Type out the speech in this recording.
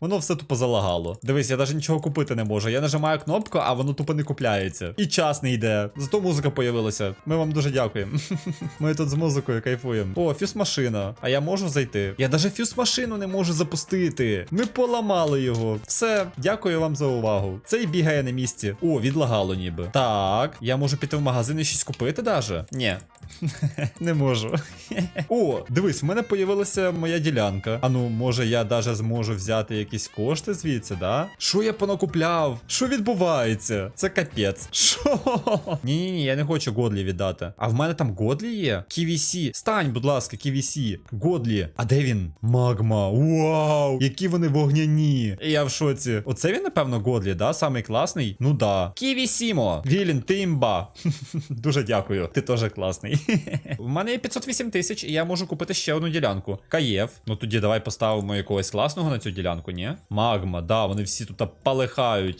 Воно все тупо залагало. Дивись, я навіть нічого купити не можу. Я нажимаю кнопку, а воно тупо не купляється. І час не йде. Зато музика появилася. Ми вам дуже дякуємо. Ми тут з музикою кайфуємо. О, фюз машина. А я можу зайти? Я навіть фюз машину не можу запустити. Ми поламали його. Все, дякую вам за увагу. Цей бігає на місці. О, відлагало ніби. Так, я можу піти в магазин і щось купити даже? Ні. Не можу. О, дивись, в мене появилася моя ділянка. А ну, може, я даже зможу взяти якісь кошти звідси, да? Що я понакупляв? Що відбувається? Це капець. Що? Ні, ні, ні, я не хочу Годлі віддати. А в мене там Годлі є? KVC. Стань, будь ласка, KVC. Годлі. А де він? Магма. Вау! Які вони вогняні. Я в шоці. Оце він, напевно, Годлі, да? Самий класний? Ну да. Ківісімо. Вілін, ти імба. Дуже дякую. Ти теж класний. В мене є 508 тисяч, і я можу купити ще одну ділянку. Каєв. Ну тоді давай поставимо якогось класного на цю ділянку, ні? Магма, да, вони всі тут полихають.